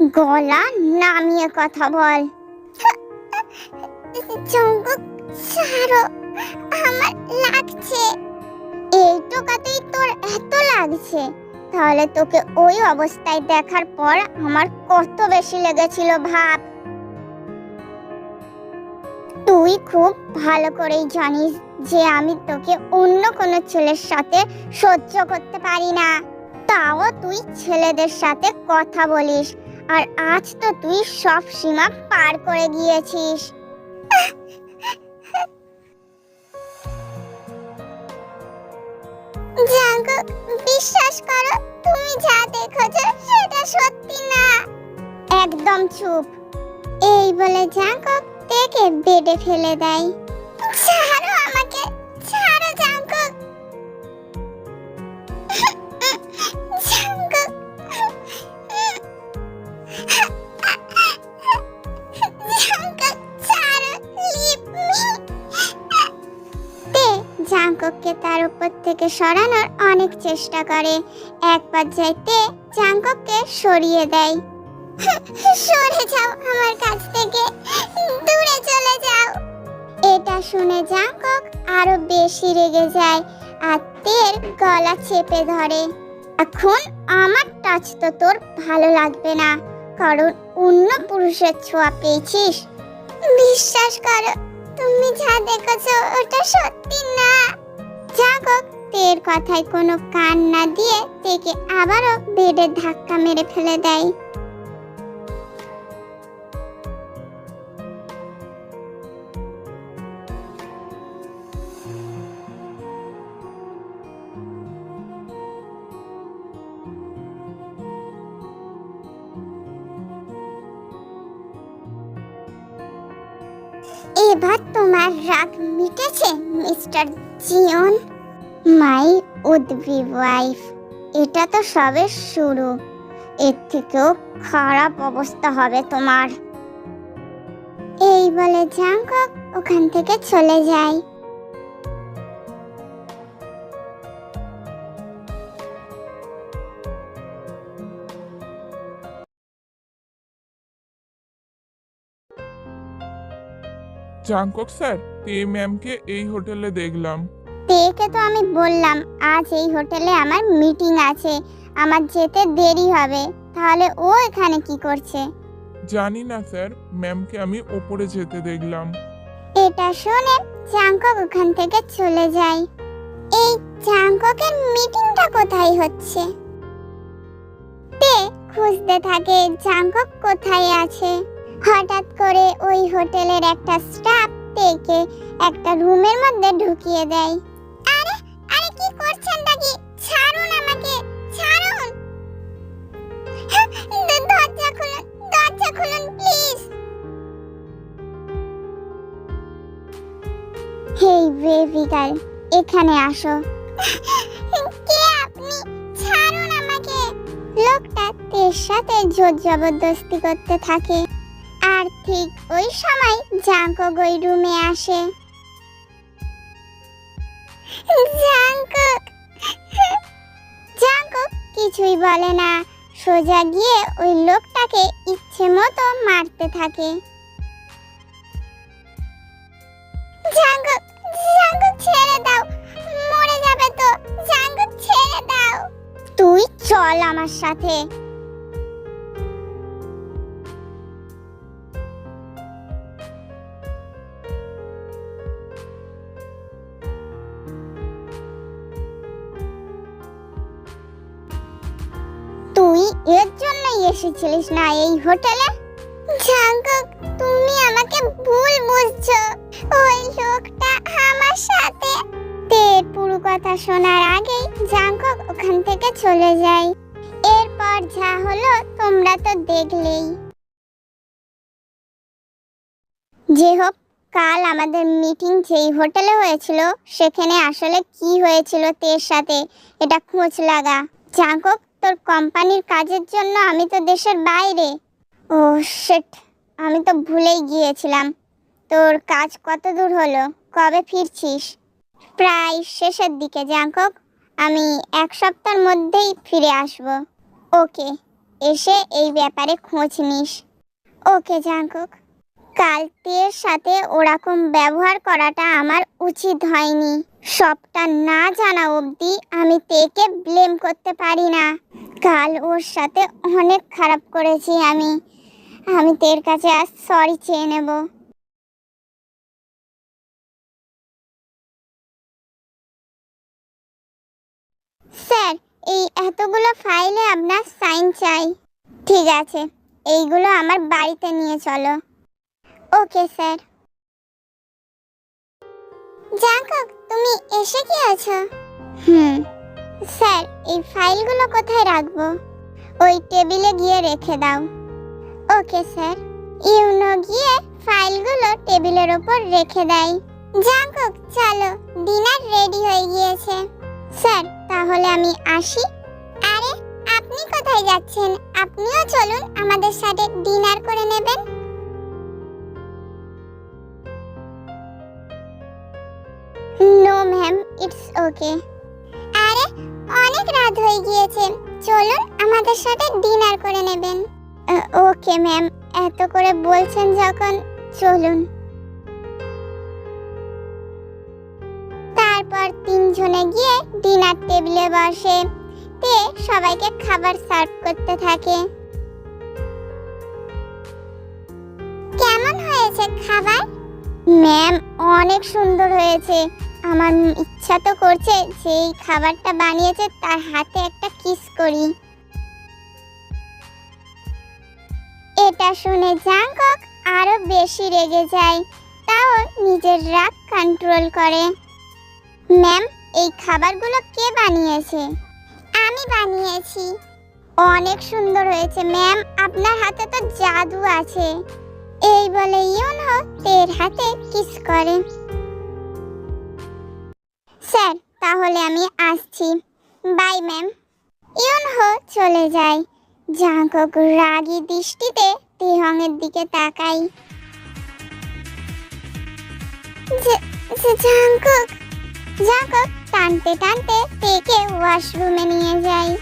গলা নামিয়ে কথা বল। জাঙ্কুক ছাড়ো আমার লাগছে। এই টোকাতেই তোর এত লাগছে। তাহলে তোকে ওই অবস্থায় দেখার পর আমার কত বেশি লেগেছিল ভাব। তুই খুব ভালো করেই জানিস যে আমি তোকে অন্য কোনো ছেলের সাথে সহ্য করতে পারি না। তাও তুই ছেলেদের সাথে কথা বলিস। আর আজ তো তুই সব সীমা পার করে গিয়েছিস। জাঙ্কুক বিশ্বাস করো, তুমি যা দেখেছ সেটা সত্যি না। একদম চুপ। এই বলে জাঙ্কুক তেকে বেডে ফেলে দেয়। সরানোর অনেক চেষ্টা করে। এক পর্যায়ে তে জাঙ্কককে সরিয়ে দেয়। সরে যাও আমার কাছ থেকে। দূরে চলে যাও। এটা শুনে জাঙ্কক আরও বেশি রেগে যায় আর তের গলা চেপে ধরে। এখন আমার টাচ তো তোর ভালো লাগবে না, কারণ অন্য পুরুষের ছোঁয়া পেয়েছিস। বিশ্বাস করো, তুমি যা দেখেছ ওটা সত্যি না। জাগক তের কথায় কোনো কান না দিয়ে তেকে আবারও বেডে ধাক্কা মেরে ফেলে দেয়। এবার তোমার রাগ মিটেছে, মিস্টার জিওন মাই উদ্বি ওয়াইফ, এটা তো সবে শুরু। এর থেকেও খারাপ অবস্থা হবে তোমার। এই বলে জাঙ্কক ওখান থেকে চলে যায়। জাংকক স্যার তে ম্যামকে এই হোটেলে দেখলাম। তেকে তো আমি বললাম আজ এই হোটেলে আমার মিটিং আছে আমার যেতে দেরি হবে তাহলে ও এখানে কি করছে? জানি না স্যার ম্যামকে আমি ওপরে যেতে দেখলাম। এটা শুনে জাংকক ওখান থেকে চলে যায়। এই জাংককের মিটিংটা কোথায় হচ্ছে? তে খুঁজতে থাকে জাংকক কোথায় আছে। হঠাৎ করে ওই হোটেলের একটা স্টাফ তেকে একটা রুমের মধ্যে ঢুকিয়ে দেয়। হেই এখানে আসো। কে আপনি? ছাড়ুন আমাকে। লোকটা তের সাথে জোর জবরদস্তি করতে থাকে। আর ঠিক ওই সময় জাঙ্কক ওই রুমে আসে। জাঙ্কক জাঙ্কক কিছুই বলে না। সোজা গিয়ে ওই লোকটাকে ইচ্ছে মতো মারতে থাকে। জাঙ্গক ছেড়ে দাও। মরে যাবে তো। ছেড়ে দাও। তুই চল আমার সাথে। তুই এর জন্যই এসেছিলিস না এই হোটেলে? জাঙ্গক তুমি আমাকে ভুল বুঝছ। ওই লোকটা আমার সাথে। তের পুরো কথা শোনার আগেই জাঙ্কক ওখান থেকে চলে যায়। এরপর যা হলো তোমরা তো দেখলেই। যে হোক, কাল আমাদের মিটিং যেই হোটেলে হয়েছিল, সেখানে আসলে কি হয়েছিল তের সাথে, এটা খোঁজ লাগা। জাঙ্কক তোর কোম্পানির কাজের জন্য আমি তো দেশের বাইরে। ও শিট আমি তো ভুলেই গিয়েছিলাম। তোর কাজ কত দূর হলো? কবে ফিরছিস? প্রায় শেষের দিকে, জাঙ্কক। আমি এক সপ্তাহের মধ্যেই ফিরে আসব। ওকে, এসে এই ব্যাপারে খোঁজ নিস। ওকে, জাঙ্কক। কাল তের সাথে ওরকম ব্যবহার করাটা আমার উচিত হয়নি। সবটা না জানা অবধি আমি তেকে ব্লেম করতে পারি না। কাল ওর সাথে অনেক খারাপ করেছি আমি। আমি তের কাছে আজ সরি চেয়ে নেব। স্যার এই এতগুলো ফাইলে আপনার সাইন চাই। ঠিক আছে এইগুলো আমার বাড়িতে নিয়ে চলো। Okay sir. জাঙ্কক তুমি এসে কি আছো? হুম। স্যার এই ফাইলগুলো কোথায় রাখব? ওই টেবিলে গিয়ে রেখে দাও। Okay sir. ইউনো গিয়ে ফাইলগুলো টেবিলের ওপর রেখে দেয়। জাঙ্কক চলো ডিনার রেডি হয়ে গিয়েছে। স্যার, তাহলে আমি আসি। আরে, আপনি কোথায় যাচ্ছেন? আপনিও চলুন আমাদের সাথে ডিনার করে নেবেন। No, ma'am, it's okay. আরে, অনেক রাত হয়ে গিয়েছে। চলুন আমাদের সাথে ডিনার করে নেবেন। ওকে, ম্যাম, এত করে বলছেন যখন, চলুন। তারপর তিনজনে গিয়ে ডিনার টেবিলে বসে। তে সবাইকে খাবার সার্ভ করতে থাকে। কেমন হয়েছে খাবার? ম্যাম, অনেক সুন্দর হয়েছে। আমার ইচ্ছা তো করছে যে এই খাবারটা বানিয়েছে তার হাতে একটা কিস করি। এটা শুনে জাঙ্কক আরও বেশি রেগে যায়। তাও নিজের রাগ কন্ট্রোল করে। ম্যাম, এই খাবারগুলো কে বানিয়েছে? আমি বানিয়েছি। অনেক সুন্দর হয়েছে, ম্যাম। আপনার হাতে তো জাদু আছে। এই বলে ইউনহো তের হাতে কিস করে। স্যার, তাহলে আমি আসছি। By, ma'am. ইউনহো চলে যায়। জাঙ্কক রাগী দৃষ্টিতে তেহংয়ের দিকে তাকাই জাঙ্কক জাঙ্কক টানতে টানতে তেকে ওয়াশরুমে নিয়ে যায়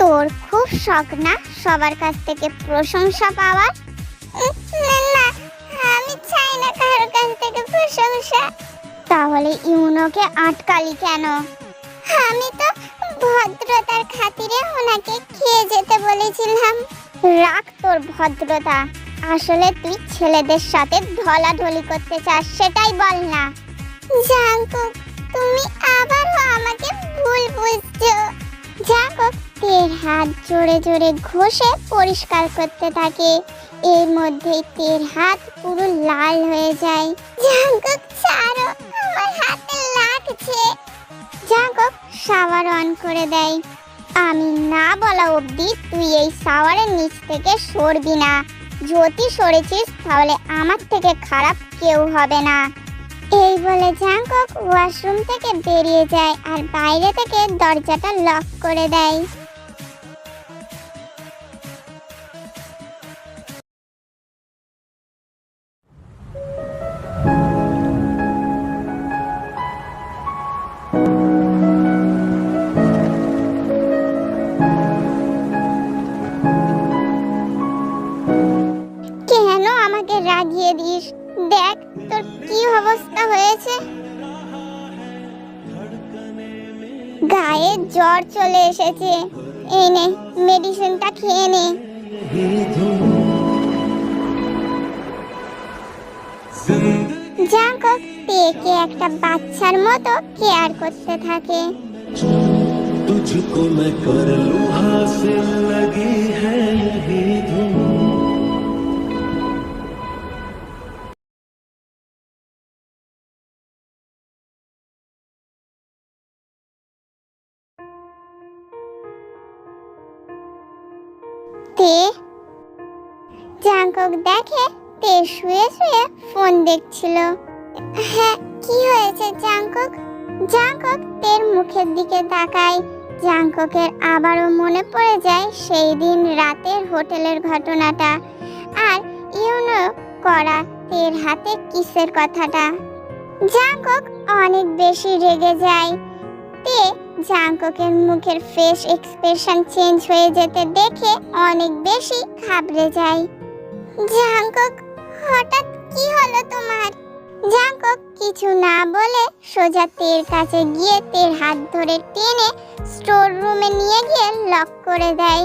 তোর খুব শখ না সবার কাছ থেকে প্রশংসা পাওয়ার? আমি চাই না কারোর কাছ থেকে প্রশংসা। তাহলে ইউনোকে আটকালি কেন? আমি তো ভদ্রতার খাতিরে ওনাকে খেয়ে যেতে বলেছিলাম। রাখ তোর ভদ্রতা। আসলে তুই ছেলেদের সাথে ঢলাঢলি করতে চাস, সেটাই বল না। জাঙ্কুক তুমি আবারও আমাকে ভুল বুঝছ। জাঙ্কুক তের হাত জোরে জোরে ঘষে পরিষ্কার করতে থাকে। এর মধ্যেই তের হাত পুরো লাল হয়ে যায়। জাঙ্কুক ছাড়ো, আমার হাতে লাগছে। জাঙ্কুক শাওয়ার অন করে দেয়। আমি না বলা অবধি তুই এই শাওয়ারের নিচ থেকে সরবি না। যদি সরেছিস, তাহলে আমার থেকে খারাপ কেউ হবে না। এই বলে জাঙ্কক ওয়াশরুম থেকে বেরিয়ে যায় আর বাইরে থেকে দরজাটা লক করে দেয়। চলে এসেছে এই নে মেডিসিনটা খেয়ে নে জাঙ্কক পেকে একটা বাচ্চার মতো কেয়ার করতে থাকে तुझको मैं कर लूं हासिल लगी है यही धुन তে। জাঙ্কক দেখে তে শুয়ে শুয়ে ফোন দেখছিল। হ্যাঁ কি হয়েছে জাঙ্কক জাঙ্কক তের মুখের দিকে তাকায়। জাঙ্ককের আবারও মনে পড়ে যায় সেই দিন রাতের হোটেলের ঘটনাটা। আর ইউনো করা তের হাতে কিসের কথাটা? জাঙ্কক অনেক বেশি রেগে যায়। তে জাঙ্ককের মুখের ফেস এক্সপ্রেশন চেঞ্জ হয়ে যেতে দেখে অনেক বেশি ঘাবড়ে যায়। জাঙ্কক, হঠাৎ কি হলো তোমার? জাঙ্কক কিছু না বলে সোজা তের কাছে গিয়ে তের হাত ধরে টেনে স্টোর রুমে নিয়ে গিয়ে লক করে দেয়।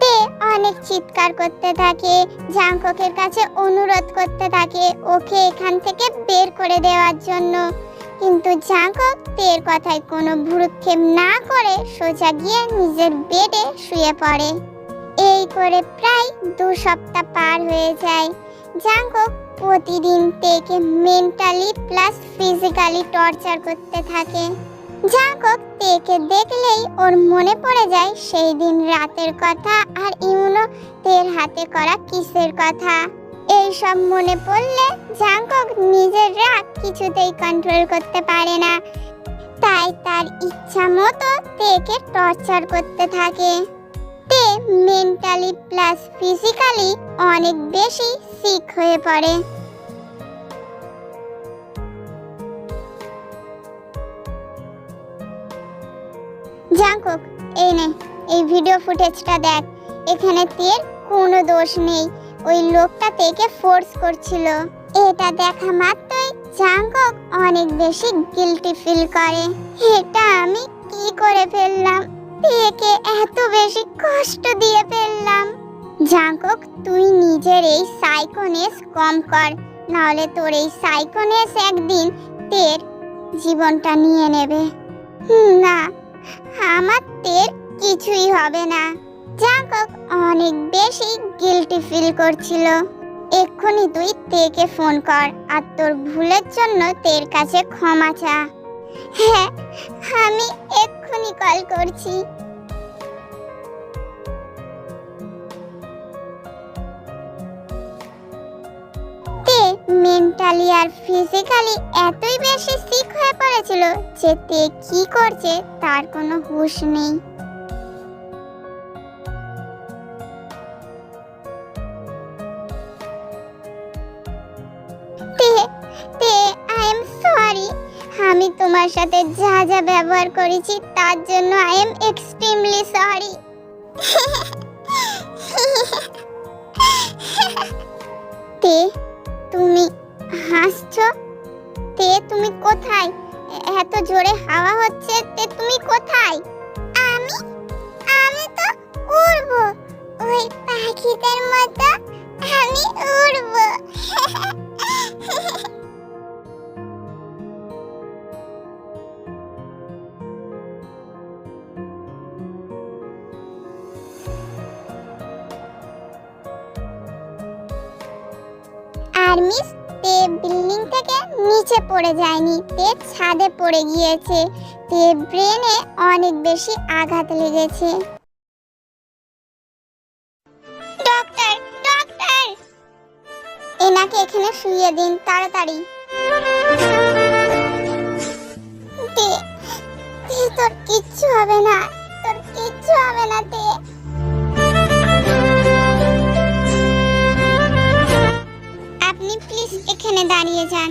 তে অনেক চিৎকার করতে থাকে, জাঙ্ককের কাছে অনুরোধ করতে থাকে ওকে এখান থেকে বের করে দেওয়ার জন্য। কিন্তু জাঙ্কক তের কথায় কোনো ভ্রুক্ষেপ না করে সোজা গিয়ে নিজের বেডে শুয়ে পড়ে। এই করে প্রায় দু সপ্তাহ পার হয়ে যায়। জাঙ্কক প্রতিদিন তেকে মেন্টালি প্লাস ফিজিক্যালি টর্চার করতে থাকে। জাঙ্কক তেকে দেখলেই ওর মনে পড়ে যায় সেই দিন রাতের কথা আর ইউনো, তের হাতে করা কিসের কথা। এই সব মনে পড়লে জাঙ্কক নিজের রাগ কিছুতেই কন্ট্রোল করতে পারে না। তাই তার ইচ্ছা মতো তেকে টর্চার করতে থাকে। তে মেন্টালি প্লাস ফিজিক্যালি অনেক বেশি সিক হয়ে পড়ে। জাঙ্কুক এই নে, এই ভিডিও ফুটেজটা দেখ। এখানে তের কোনো দোষ নেই। ওই লোকটা তেকে ফোর্স করছিল। এটা দেখা মাত্রই জাঙ্কক অনেক বেশি গিলটি ফিল করে। এটা আমি কি করে ফেললাম? তেকে এত বেশি কষ্ট দিয়ে ফেললাম। জাঙ্কক তুই নিজের এই সাইকোনেস কম কর। নাহলে তোর এই সাইকোনেস একদিন তের জীবনটা নিয়ে নেবে। না, আমার তের কিছুই হবে না। জাঙ্কক অনেক বেশি গিলটি ফিল করছিল। এক্ষুনি তুই তেকে ফোন কর আর তোর ভুলের জন্য তের কাছে ক্ষমা চা। হ্যাঁ আমি এক্ষুনি কল করছি। মেন্টালি আর ফিজিক্যালি এতই বেশি সিক হয়ে পড়েছিল যে তে কি করছে তার কোনো হুঁশ নেই। তোমার সাথে যা যা ব্যবহার করেছি, তার জন্য আই এম এক্সট্রিমলি সরি তে, তুমি হাসছো? তে, তুমি কোথায়? এত জোরে হাওয়া হচ্ছে, তে, তুমি কোথায়? আমি? আমি তো উড়বো। ওই পাখিদের মতো আমি উড়বো। আর মিস তে বিল্ডিং থেকে নিচে পড়ে যায়নি তে ছাদে পড়ে গিয়েছে। তে ব্রেনে অনেক বেশি আঘাত লেগেছে। ডক্টর ডক্টর এনাকে এখানে শুইয়ে দিন তাড়াতাড়ি। তে তোর কিচ্ছু হবে না তোর কিচ্ছু হবে না তে। প্লিজ এখানে দাঁড়িয়ে যান।